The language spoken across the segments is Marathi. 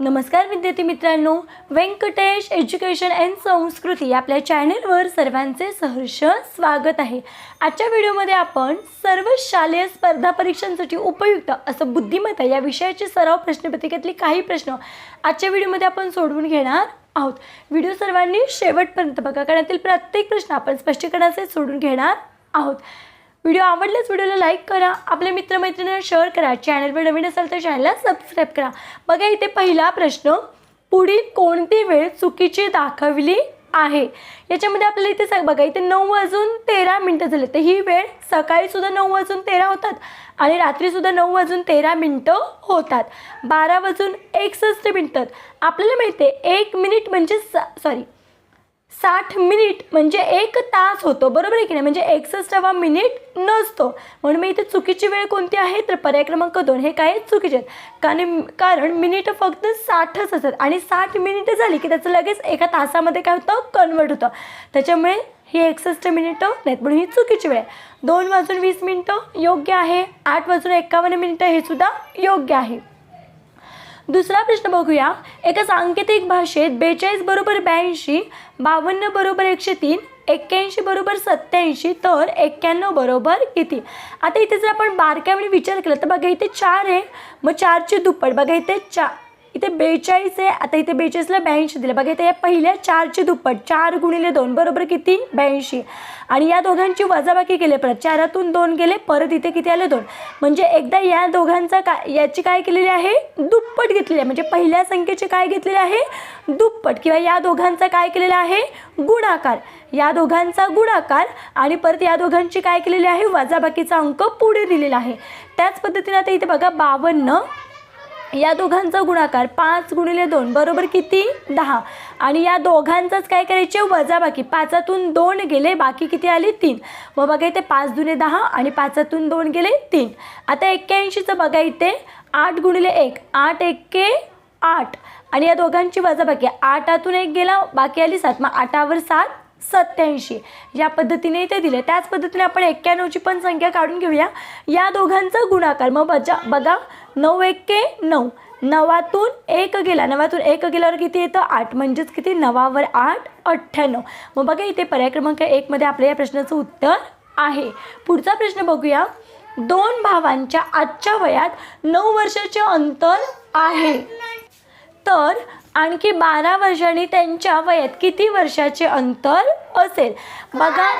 नमस्कार विद्यार्थी मित्रांनो. व्यंकटेश एज्युकेशन अँड संस्कृती आपल्या चॅनेलवर सर्वांचे सहर्ष स्वागत आहे. आजच्या व्हिडिओमध्ये आपण सर्व शालेय स्पर्धा परीक्षांसाठी उपयुक्त असं बुद्धिमत्ता या विषयाची सराव प्रश्नपत्रिकेतली काही प्रश्न आजच्या व्हिडिओमध्ये आपण सोडवून घेणार आहोत. व्हिडिओ सर्वांनी शेवटपर्यंत बघा कारण यातील प्रत्येक प्रश्न आपण स्पष्टीकरणाचे सोडून घेणार आहोत. व्हिडिओ आवडल्यास व्हिडिओला लाईक करा आपल्या मित्रमैत्रिणींना शेअर करा चॅनलवर नवीन असाल तर चॅनलला सबस्क्राईब करा. बघा इथे पहिला प्रश्न पुढील कोणती वेळ चुकीची दाखवली आहे? याच्यामध्ये आपल्याला इथे सांग बघा इथे नऊ वाजून तेरा मिनटं झाले तर ही वेळ सकाळीसुद्धा नऊ वाजून तेरा होतात आणि रात्रीसुद्धा नऊ वाजून तेरा मिनटं होतात. बारा वाजून एकसष्ट मिनटात आपल्याला माहिती आहे एक मिनिट म्हणजे स सॉरी साठ मिनिट म्हणजे एक तास होतो बरोबर आहे की नाही? म्हणजे एकसष्टावा मिनिट नसतो. म्हणून मी इथे चुकीची वेळ कोणती आहे? तर पर्याय क्रमांक दोन. हे काय चुकीचे आहेत? कारण कारण मिनिट फक्त साठच असतात. आणि साठ मिनिटं झाली की त्याचं लगेच एका तासामध्ये काय होतं? कन्वर्ट होतं. त्याच्यामुळे ही एकसष्ट मिनिटं नाहीत. म्हणून ही चुकीची वेळ आहे. दोन वाजून वीस मिनिटं योग्य आहे. आठ वाजून एक्कावन्न मिनिटं हे सुद्धा योग्य आहे. दुसरा प्रश्न बघूया. एका सांकेतिक भाषेत बेचाळीस बरोबर ब्याऐंशी बावन्न बरोबर एकशे तीन एक्क्याऐंशी बरोबर सत्याऐंशी तर एक्क्याण्णव बरोबर किती? आता इथे जर आपण बारकाईने विचार केला तर बघा इथे चार आहे. मग चारचे दुप्पट बघा इथे चार इथे बेचाळीस आहे. आता इथे बेचाळीसला ब्याऐंशी दिलं. बघा इथे या पहिल्या चारचे दुप्पट. चार गुणिले दोन बरोबर किती? ब्याऐंशी. आणि या दोघांची वजाबाकी केली. परत चारातून दोन गेले परत इथे किती आले? दोन. म्हणजे एकदा या दोघांचा काय याची काय केलेली आहे? दुप्पट घेतलेली आहे. म्हणजे पहिल्या संख्येचे काय घेतलेले आहे? दुप्पट. किंवा या दोघांचा काय केलेला आहे? गुणाकार. या दोघांचा गुणाकार आणि परत या दोघांची काय केलेली आहे? वजाबाकीचा अंक पुढे दिलेला आहे. त्याच पद्धतीने आता इथे बघा बावन्न या दोघांचा गुणाकार पाच गुणिले दोन बरोबर किती? दहा. आणि या दोघांचाच काय करायचे? वजाबाकी. पाचातून दोन गेले बाकी किती आले? तीन. मग बघा इथे पाच दुने दहा आणि पाचातून दोन गेले तीन. आता एक्क्याऐंशीचं बघा इथे. आठ गुणिले एक. आठ एक्के आठ. आणि या दोघांची वजाबाकी. आठातून एक गेला बाकी आली सात. मग आठावर सात सत्याऐंशी या पद्धतीने इथे दिले त्याच पद्धतीने आपण एक्क्याण्णवची पण संख्या काढून घेऊया. या दोघांचा गुणाकार. मग बजा बघा नऊ एके नऊ. नवातून एक गेला. नवातून एक गेल्यावर किती येतं? आठ. म्हणजेच किती? नवावर आठ अठ्ठ्याण्णव. मग बघा इथे पर्याय क्रमांक एकमध्ये आपल्या या प्रश्नाचं उत्तर आहे. पुढचा प्रश्न बघूया. दोन भावांच्या आजच्या वयात नऊ वर्षाचे अंतर आहे. तर आणखी बारा वर्षांनी त्यांच्या वयात किती वर्षाचे अंतर असेल? बघा.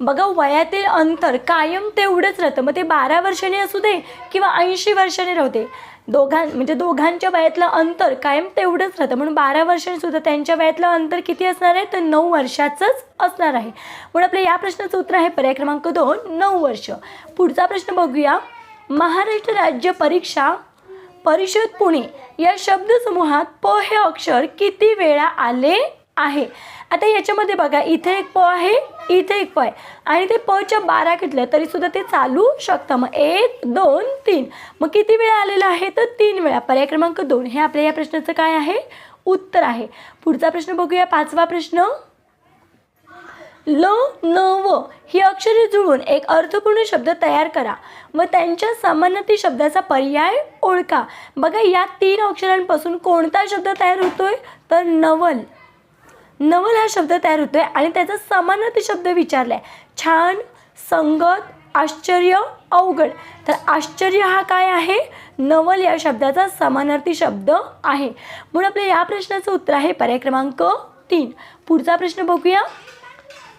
बघा वयातील अंतर कायम तेवढंच राहतं. मग ते बारा वर्षांनी असू दे किंवा ऐंशी वर्षाने राहू दे. दोघां म्हणजे दोघांच्या वयातलं अंतर कायम तेवढंच राहतं. म्हणून बारा वर्षांनी सुद्धा त्यांच्या वयातलं अंतर किती असणार आहे? तर नऊ वर्षाचंच असणार आहे. म्हणून आपल्या या प्रश्नाचं उत्तर आहे पर्याय क्रमांक दोन नऊ वर्ष. पुढचा प्रश्न बघूया. महाराष्ट्र राज्य परीक्षा परिषद पुणे या शब्दसमूहात प हे अक्षर किती वेळा आले आहे? आता याच्यामध्ये बघा इथे एक प आहे इथे एक प आहे. आणि ते पच्या बारा घेतल्या तरीसुद्धा ते चालू शकतं. मग एक दोन तीन. मग किती वेळा आलेलं आहे? तर तीन वेळा. पर्याय क्रमांक दोन. हे आपल्या या प्रश्नाचं काय आहे? उत्तर आहे. पुढचा प्रश्न बघूया. पाचवा प्रश्न. ल न व. ही अक्षरे जुळून एक अर्थपूर्ण शब्द तयार करा. व त्यांच्या समानती शब्दाचा पर्याय ओळखा. बघा या तीन अक्षरांपासून कोणता शब्द तयार होतोय? तर नवल. नवल हा शब्द तयार होतोय आणि त्याचा समानार्थी शब्द विचारलाय. छान संगत आश्चर्य अवघड. तर आश्चर्य हा काय आहे? नवल या शब्दाचा समानार्थी शब्द आहे. म्हणून आपल्या या प्रश्नाचं उत्तर आहे पर्याय क्रमांक तीन. पुढचा प्रश्न बघूया.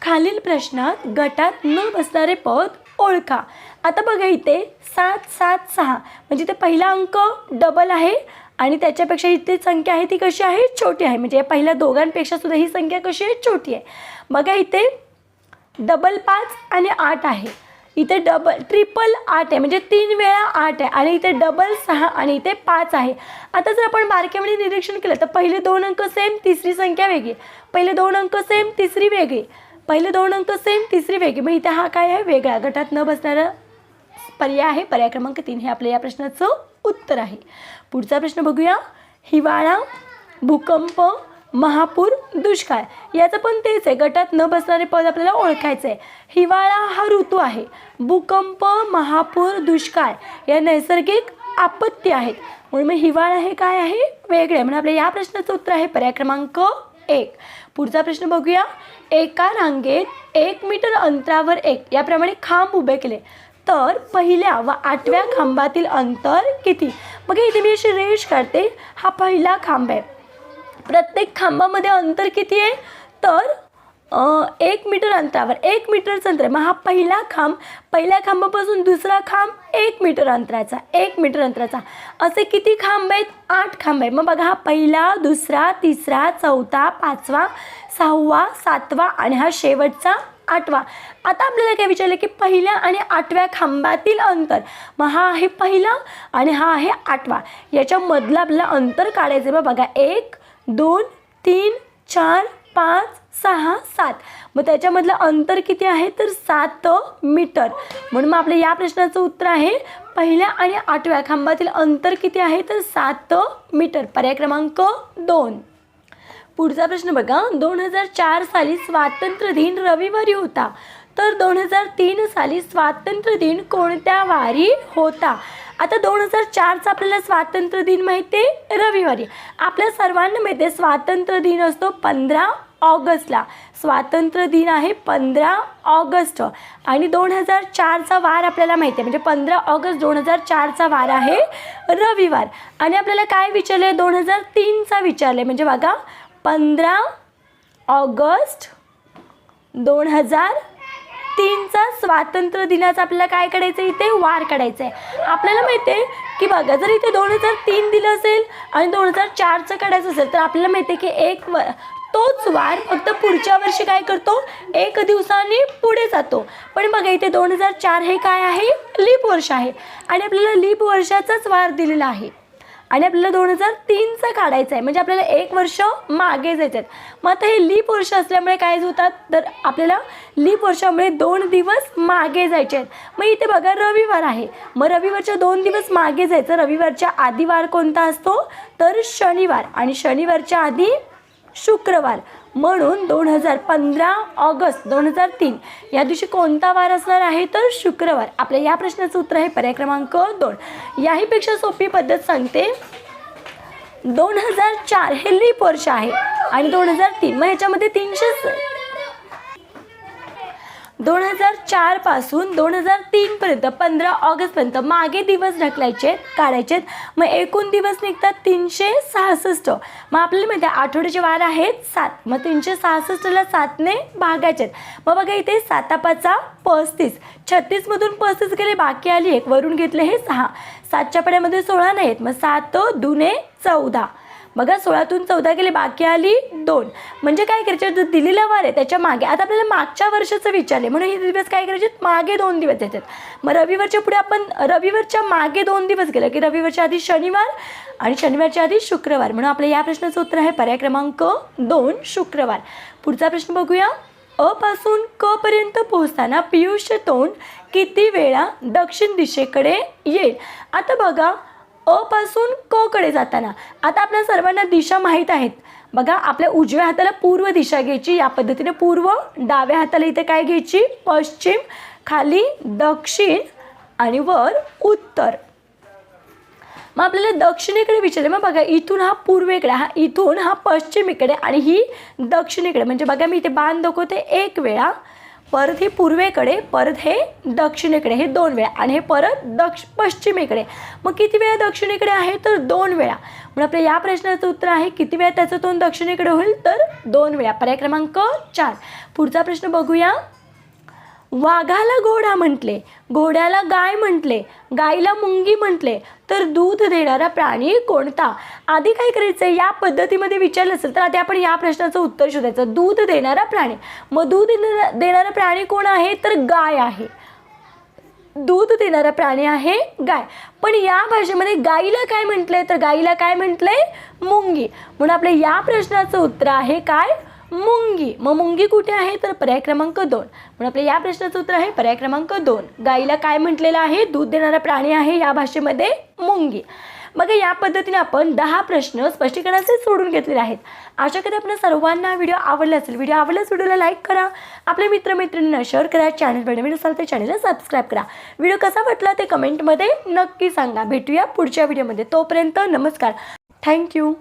खालील प्रश्नात गटात न बसणारे पद ओळखा. आता बघा इथे सात सात सहा. म्हणजे ते पहिला अंक डबल आहे. आणि त्याच्यापेक्षा इथे संख्या आहे ती कशी आहे? छोटी आहे. म्हणजे या पहिल्या दोघांपेक्षा सुद्धा ही संख्या कशी आहे? छोटी आहे. बघा इथे डबल पाच आणि आठ आहे. इथे डबल ट्रिपल आठ आहे. म्हणजे तीन वेळा आठ आहे. आणि इथे डबल सहा आणि इथे पाच आहे. आता जर आपण बारक्यामध्ये निरीक्षण केलं तर पहिले दोन अंक सेम तिसरी संख्या वेगळी. पहिले दोन अंक सेम तिसरी वेगळी. पहिले दोन अंक सेम तिसरी वेगळी. मग इथे हा काय आहे? वेगळा. गटात न बसणारा पर्याय आहे. पर्याय क्रमांक तीन हे आपल्या या प्रश्नाचं उत्तर आहे. पुढचा प्रश्न बघूया. हिवाळा भूकंप महापूर दुष्काळ याचं पण तेच आहे. गटात न बसणारे पद आपल्याला ओळखायचं आहे हिवाळा हा ऋतू आहे. भूकंप महापूर दुष्काळ या नैसर्गिक आपत्ती आहेत. म्हणून मग हिवाळा हे काय आहे? वेगळे. म्हणून आपल्या या प्रश्नाचं उत्तर आहे पर्याय क्रमांक एक. पुढचा प्रश्न बघूया. एका रांगेत एक मीटर अंतरावर एक. याप्रमाणे खांब उभे केले. तर पहिल्या व आठव्या खांबातील अंतर किती? मग इथे मी अशी रेष काढते. हा पहिला खांब आहे. प्रत्येक खांबामध्ये अंतर किती आहे? तर एक मीटर अंतरावर एक मीटरचं अंतर आहे मग हा पहिला खांब पहिल्या खांबापासून दुसरा खांब एक मीटर अंतराचा एक मीटर अंतराचा. असे किती खांब आहेत? आठ खांब आहेत. मग बघा हा पहिला दुसरा तिसरा चौथा पाचवा सहावा सातवा आणि हा शेवटचा आठवा. आता आपल्याला काय विचारलं की पहिल्या आणि आठव्या खांबातील अंतर. मग हा आहे पहिला आणि हा आहे आठवा. याच्यामधलं आपल्याला अंतर काढायचं आहे. मग बघा एक दोन तीन चार पाच सहा सात. मग त्याच्यामधलं अंतर किती आहे? तर सात मीटर. म्हणून मग आपल्या या प्रश्नाचं उत्तर आहे पहिल्या आणि आठव्या खांबातील अंतर किती आहे? तर सात मीटर. पर्याय क्रमांक दोन. पुढचा प्रश्न बघा. दोन हजार चार साली स्वातंत्र्य दिन रविवारी होता. तर दोन हजार तीन साली स्वातंत्र्य दिन कोणत्या वारी होता? आता दोन हजार चारचा आपल्याला स्वातंत्र्य दिन माहिती आहे रविवारी. आपल्या सर्वांना माहिती आहे स्वातंत्र्य दिन असतो पंधरा ऑगस्टला. स्वातंत्र्य दिन आहे पंधरा ऑगस्ट. आणि दोन हजार चारचा वार आपल्याला माहिती आहे म्हणजे पंधरा ऑगस्ट दोन हजार चारचा वार आहे रविवार. आणि आपल्याला काय विचारलं आहे दोन हजार तीनचा विचारलं आहे म्हणजे बघा पंधरा ऑगस्ट दोन हजार तीनचा स्वातंत्र्य दिनाचा आपल्याला काय काढायचं आहे इथे वार काढायचा आहे आपल्याला माहिती आहे की बघा जर इथे दोन हजार तीन दिलं असेल आणि दोन हजार चारचं काढायचं असेल तर आपल्याला माहिती आहे की एक व तोच वार फक्त पुढच्या वर्षी काय करतो? एक दिवसाने पुढे जातो. पण बघा इथे दोन हजार चार हे काय आहे? लीप वर्ष आहे. आणि आपल्याला लीप वर्षाचाच वार दिलेला आहे. आणि आपल्याला दोन हजार तीनचं काढायचं आहे. म्हणजे आपल्याला एक वर्ष मागे जायचं आहेत मग आता हे लीप वर्ष असल्यामुळे काय होतात? तर आपल्याला लीप वर्षामुळे दोन दिवस मागे जायचे आहेत. मग इथे बघा रविवार आहे. मग रविवारच्या दोन दिवस मागे जायचं. रविवारच्या आधी वार कोणता असतो? तर शनिवार. आणि शनिवारच्या आधी शुक्रवार. म्हणून दोन हजार पंधरा ऑगस्ट दोन हजार तीन या दिवशी कोणता वार असणार आहे? तर शुक्रवार. आपल्या या प्रश्नाचं उत्तर आहे पर्याय क्रमांक दोन. याहीपेक्षा सोपी पद्धत सांगते. दोन हजार चार हे लीप वर्ष आहे आणि दोन हजार तीन मग ह्याच्यामध्ये तीनशे दोन हजार चारपासून दोन हजार तीनपर्यंत पंधरा ऑगस्टपर्यंत मागे दिवस ढकलायचे काढायचे. मग एकूण दिवस निघतात तीनशे सहासष्ट. मग आपल्याला माहिती आहे आठवड्याचे वार आहेत सात. मग तीनशे सहासष्टला सातने भागायचे आहेत. मग बघा इथे सातापाचा पस्तीस. छत्तीसमधून पस्तीस गेले बाकी आली एक. वरून घेतले हे सहा. सातच्या पड्यामध्ये सोळा नाहीत. मग सात दुने चौदा. बघा सोळातून चौदा गेले बाकी आली दोन. म्हणजे काय करायचे? जर दिलेला वार आहे त्याच्यामागे. आता आपल्याला मागच्या वर्षाचं विचारले. म्हणून हे दिवस काय करायचे? मागे दोन दिवस येतात. मग रविवारच्या पुढे आपण रविवारच्या मागे दोन दिवस गेलं की रविवारच्या आधी शनिवार आणि शनिवारच्या आधी शुक्रवार. म्हणून आपल्या या प्रश्नाचं उत्तर आहे पर्याय क्रमांक दोन शुक्रवार. पुढचा प्रश्न बघूया. अपासून क पर्यंत पोहोचताना पियुष तोंड किती वेळा दक्षिण दिशेकडे येईल? आता बघा अ पासून क कडे जाताना. आता आपल्या सर्वांना दिशा माहीत आहेत. बघा आपल्या उजव्या हाताला पूर्व दिशा घ्यायची. या पद्धतीने पूर्व डाव्या हाताला इथे काय घ्यायची? पश्चिम खाली दक्षिण आणि वर उत्तर. मग आपल्याला दक्षिणेकडे विचारले. मग बघा इथून हा पूर्वेकडे हा इथून हा पश्चिमेकडे आणि ही दक्षिणेकडे. म्हणजे बघा मी इथे बाण दाखवते एक वेळा. परत हे पूर्वेकडे परत हे दक्षिणेकडे हे दोन वेळा. आणि हे परत दक्ष पश्चिमेकडे. मग किती वेळा दक्षिणेकडे आहे? तर दोन वेळा. म्हणून आपल्या या प्रश्नाचं उत्तर आहे किती वेळा त्याचं तोंड दक्षिणेकडे होईल? तर दोन वेळा. पर्याय क्रमांक चार. पुढचा प्रश्न बघूया. वाघाला घोडा म्हटले घोड्याला गाय म्हटले गाईला मुंगी म्हटले तर दूध देणारा प्राणी कोणता? आधी काय करायचं? आहे या पद्धतीमध्ये विचारलं असेल तर आधी आपण या प्रश्नाचं उत्तर शोधायचं. दूध देणारा प्राणी. मग दूध देणारा देणारा प्राणी कोण आहे? तर गाय आहे. दूध देणारा प्राणी आहे गाय. पण या भाषेमध्ये गाईला काय म्हटलंय तर गाईला काय म्हटलंय मुंगी. म्हणून आपल्या या प्रश्नाचं उत्तर आहे काय? मुंगी. मग मुंगी कुठे आहे? तर पर्याय क्रमांक दोन. म्हणून आपल्या या प्रश्नाचं उत्तर आहे पर्याय क्रमांक दोन. गाईला काय म्हटलेलं आहे? दूध देणारा प्राणी आहे या भाषेमध्ये मुंगी. मग या पद्धतीने आपण दहा प्रश्न स्पष्टीकरणाचे सोडून घेतलेले आहेत. आशा कधी आपल्या सर्वांना व्हिडिओ आवडला असेल. व्हिडिओ आवडल्यास व्हिडिओला लाईक करा. आपल्या मित्रमैत्रिणींना शेअर करा. चॅनल नवीन असाल तर चॅनलला सबस्क्राईब करा. व्हिडिओ कसा वाटला ते कमेंटमध्ये नक्की सांगा. भेटूया पुढच्या व्हिडिओमध्ये तोपर्यंत नमस्कार. थँक्यू